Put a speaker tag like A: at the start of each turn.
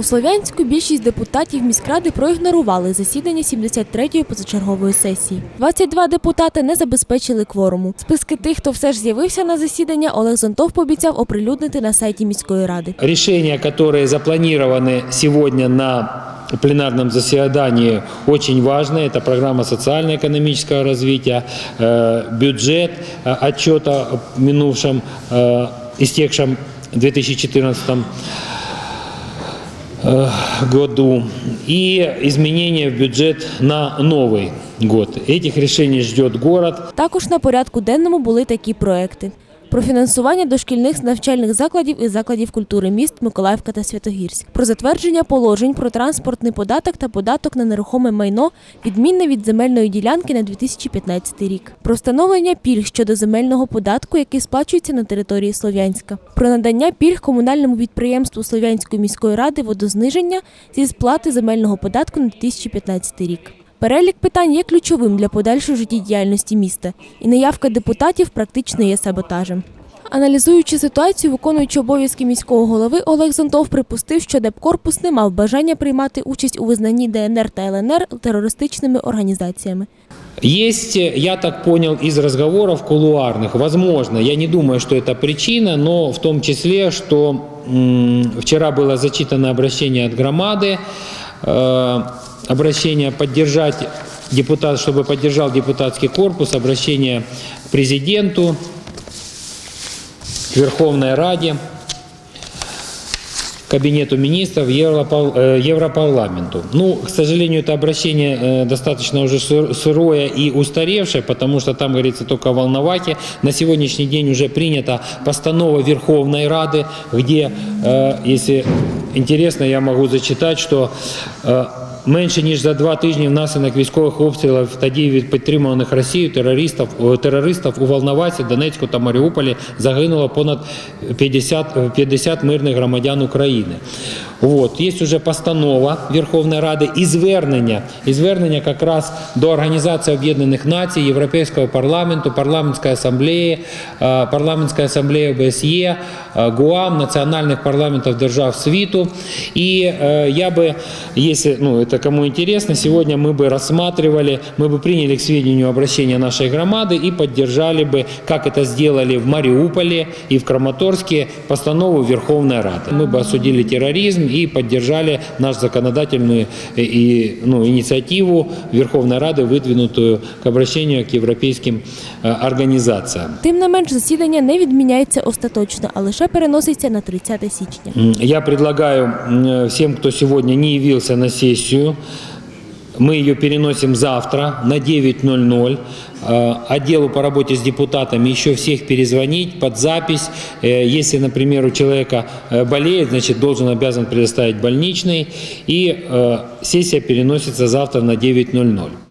A: У Слов'янську більшість депутатів міськради проігнорували засідання 73-ї позачергової сесії. 22 депутати не забезпечили кворуму. Списки тих, хто все ж з'явився на засідання, Олег Зонтов пообіцяв оприлюднити на сайті міської ради.
B: Решения, которые запланированы сегодня на пленарном заседании, очень важны. Это программа социально-экономического развития, э, бюджет э, отчета о минувшем, э, истекшем 2014 э, году и изменения в бюджет на новый год. Этих решений ждет город.
A: Також на порядку денному були такі проекти. Про фінансування дошкільних навчальних закладів і закладів культури міст Миколаївка та Святогірськ, про затвердження положень про транспортний податок та податок на нерухоме майно, відмінне від земельної ділянки на 2015 рік, про встановлення пільг щодо земельного податку, який сплачується на території Слов'янська, про надання пільг комунальному підприємству Слов'янської міської ради водозниження зі сплати земельного податку на 2015 рік. Перелік питань є ключовим для подальшої життєдіяльності міста, і неявка депутатів практично є саботажем. Аналізуючи ситуацію, виконуючи обов'язки міського голови, Олег Зонтов припустив, що Депкорпус не мав бажання приймати участь у визнанні ДНР та ЛНР терористичними організаціями.
B: Есть, я так понял из разговоров кулуарных, возможно, я не думаю, что это причина, но в том числе, что м, вчера было зачитано обращение от громады, э, обращение поддержать депутат, чтобы поддержал депутатский корпус, обращение к президенту, к Верховной Раде, Кабинету министров, Европар- э, Европарламенту. Ну, к сожалению, это обращение э, достаточно уже сыр- сырое и устаревшее, потому что там говорится только о Волновахе. На сегодняшний день уже принята постанова Верховной Рады, где, э, если интересно, я могу зачитать, что э, Менше ніж за два тижні внаслідок військових обстрілів та дій від підтримуваних Росією терористів, терористів у Волновасі, Донецьку та Маріуполі загинуло понад 50, е, 50 мирних громадян України. От, є вже постанова Верховної Ради і звернення, і звернення якраз до Організації Об'єднаних Націй, Європейського парламенту, парламентської асамблеї, е, парламентської асамблеї ОБСЄ, е, ГУАМ, національних парламентів держав світу. И э, я бы, если ну, это кому интересно, сегодня мы бы рассматривали, мы бы приняли к сведению обращение нашей громады и поддержали бы, как это сделали в Мариуполе и в Краматорске, постанову Верховной Рады. Мы бы осудили терроризм и поддержали нашу законодательную э, и, ну, инициативу Верховной Рады, выдвинутую к обращению к европейским э, организациям.
A: Тим не менш, засідання не відміняється остаточно, а лише переноситься на 30 січня.
B: М, Я предлагаю м, всем, кто сегодня не явился на сессию, мы ее переносим завтра на 9.00. Э, Отделу по работе с депутатами еще всех перезвонить под запись. Э, Если, например, у человека э, болеет, значит, должен обязан предоставить больничный. И сессия переносится завтра на 9.00.